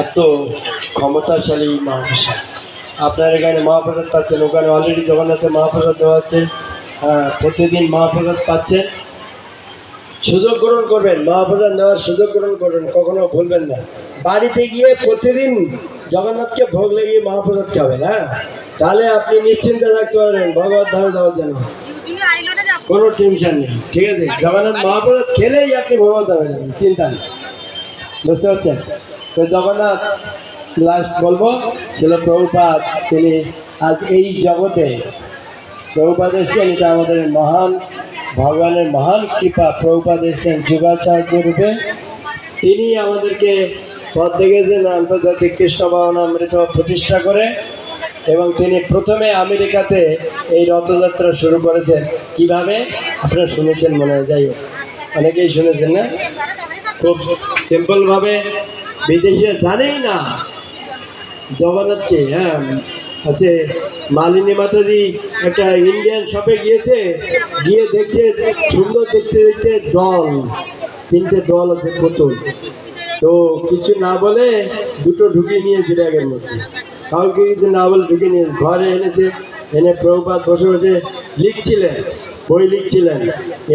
এত ক্ষমতাশালী মহাপ্রসাদ। আপনার এখানে মহাপ্রসাদ পাচ্ছেন ওখানে অলরেডি জগন্নাথে মহাপ্রসাদ দেওয়া হচ্ছে হ্যাঁ, প্রতিদিন মহাপ্রসাদ পাচ্ছেন। সুযোগ গ্রহণ করবেন মহাপ্রসাদ নেওয়ার সুযোগ গ্রহণ করবেন কখনো ভুলবেন না। বাড়িতে গিয়ে প্রতিদিন জগন্নাথকে ভোগ লাগিয়ে মহাপ্রসাদ খাবেন হ্যাঁ? তাহলে আপনি নিশ্চিন্তে থাকতে পারবেন ভগবত ধামে যাওয়ার জন্য। কোনো টেনশন নেই ঠিক আছে? জগন্নাথ মহাপ্রসাদ খেলেই আপনি ভগবত যাবেন চিন্তা নেই। বুঝতে পারছেন? তো জগন্নাথ লাস্ট বলব, ছিল প্রভুপাত তিনি আজ এই জগতে প্রভুপাত এসেছেন, এটা আমাদের মহান, ভগবানের মহান কৃপা। প্রভুপাত এসেছেন যুগাচার্য রূপে। তিনি আমাদেরকে পথ দেখেছেন, আন্তর্জাতিক কৃষ্ণ ভবনামৃত প্রতিষ্ঠা করে, এবং তিনি প্রথমে আমেরিকাতে এই রথযাত্রা শুরু করেছেন। কীভাবে? আপনারা শুনেছেন মনে হয়, যাই অনেকেই শুনেছেন না? খুব সিম্পলভাবে বিদেশিরা জানেই না। জগন্নাথকে হ্যাঁ আছে মালিনী মাতাজি একটা ইন্ডিয়ান শপে গিয়েছে, গিয়ে দেখছে সুন্দর দেখতে দেখতে দল, তিনটে দল আছে পুতুল। তো কিছু না বলে দুটো ঢুকিয়ে নিয়েছে ব্যাগের মধ্যে কাউকে কিছু না বলে ঢুকিয়ে নিয়ে ঘরে এনেছে, এনে প্রভুপাত বসে বসে লিখছিলেন, বই লিখছিলেন।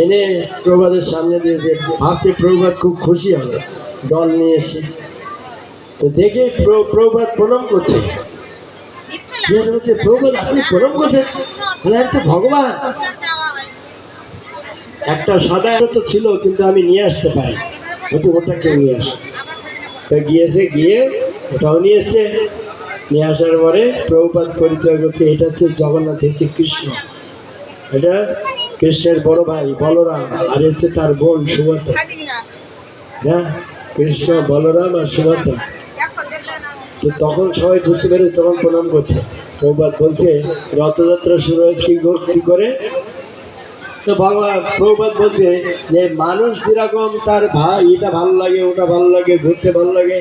এনে প্রভাতের সামনে দিয়েছে ভাবছে প্রভাত খুব খুশি হবে। দল নিয়ে এসে। তো দেখে প্র- প্রভাত প্রণাম করছে। প্রভাত আপনি প্রণাম করছেন বলে, "আরে তো ভগবান। একটা সাদা তো ছিল কিন্তু আমি নিয়ে আসতে পারি বলছে ওটা কেউ নিয়ে আসে? তো গিয়েছে গিয়ে ওটাও নিয়ে এসছে। নিয়ে আসার পরে প্রভুপাত পরিচয় করছে এটা হচ্ছে জগন্নাথ হচ্ছে কৃষ্ণ। এটা কৃষ্ণের বড় ভাই বলরাম আর হচ্ছে তার বোন সুভদ্রা হ্যাঁ? কৃষ্ণ বলরাম আর সুভদ্রা। তো তখন সবাই বুঝতে পেরে তখন প্রণাম করছে। প্রভুপাত বলছে, রথযাত্রা শুরু হয়েছে, কি করে? তো ভগবান প্রভুপাত বলছে যে মানুষ যেরকম তার ভাই এটা ভালো লাগে, ওটা ভালো লাগে, ঘুরতে ভালো লাগে,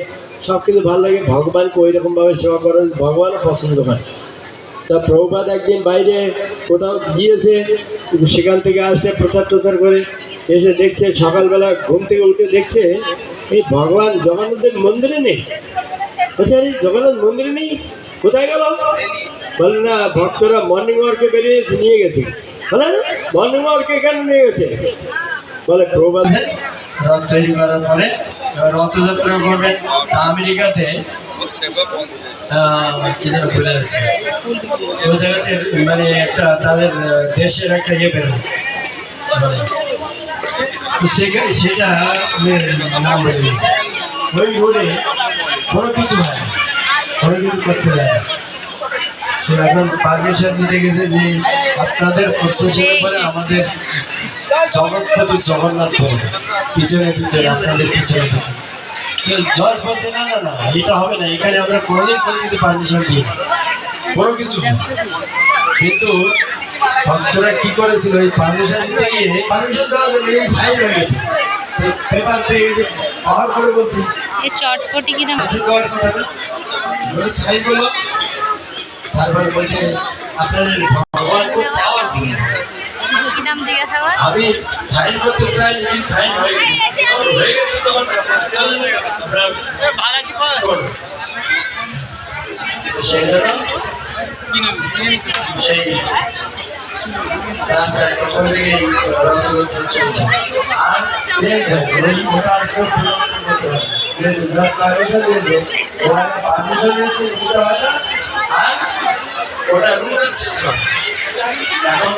সব কিছু ভালো লাগে ভগবানকে ওই রকমভাবে সেবা করেন ভগবানও পছন্দ করে। তা প্রভুপাত একদিন বাইরে কোথাও গিয়েছে, সেখান থেকে আসছে প্রচার টচার করে। এসে দেখছে, সকালবেলা ঘুম থেকে উঠে দেখছে, এই ভগবান জগন্নাথের মন্দিরে নেই। বলছে জগন্নাথ মন্দিরে নেই? কোথায় গেল? বলে, না, ভক্তরা মর্নিং ওয়ার্কে বেরিয়ে নিয়ে গেছে। বলে মর্নিং ওয়ার্কে কেন নিয়ে গেছে? বলে প্রভাত রথ তৈরি করার পরে, রথযাত্রা করবেন আমেরিকাতে যাচ্ছে। মানে একটা তাদের দেশের একটা ইয়ে বেরোয়। মানে তো সেখানে সেটা নাম ওই রোডে কোনো কিছু হয় কোনো কিছু করতে না। তো এখন পারমিশন দিতে গেছে যে আপনাদের প্রসেসনের পরে আমাদের জগৎপতি জগন্নাথ বলবে পিছনে পিছনে, আপনাদের পিছনে পিছনে। জজ বলছে, না না না, এটা হবে না। এখানে আমরা কোনোদিন কোনো কিছু পারমিশন দিই না। কোনো কিছু কিন্তু ভক্তরা কি করেছিল? ওই পারমিশন দিতে গিয়ে পারমিশন দেওয়া জন্য এই সাইন হয়ে গেছে। পেপার পেয়ে গেছে পাওয়ার করে বলছে। এ চটপটি কি দাম দেওয়ার কথা না? ওই ছাই বলল তারপরে বলছে আপনাদের ভগবান খুব চাওয়ার কি? কি দাম জিজ্ঞাসা কর আমি সাইন করতে চাই লেকিন সাইন হয়ে গেছে। হয়ে গেছে তখন চলে যাবে সেই জন্য সেই রাস্তায় তখন থেকেই রথযাত্রা চলছে আর চেঞ্জ ওই ভোটার কেউ যেহেতু জাস্ট পারমিশন দিয়েছে ওখানে পারমিশন দিতে হয় আর ওটা রুলটা চেঞ্জ হয় এখন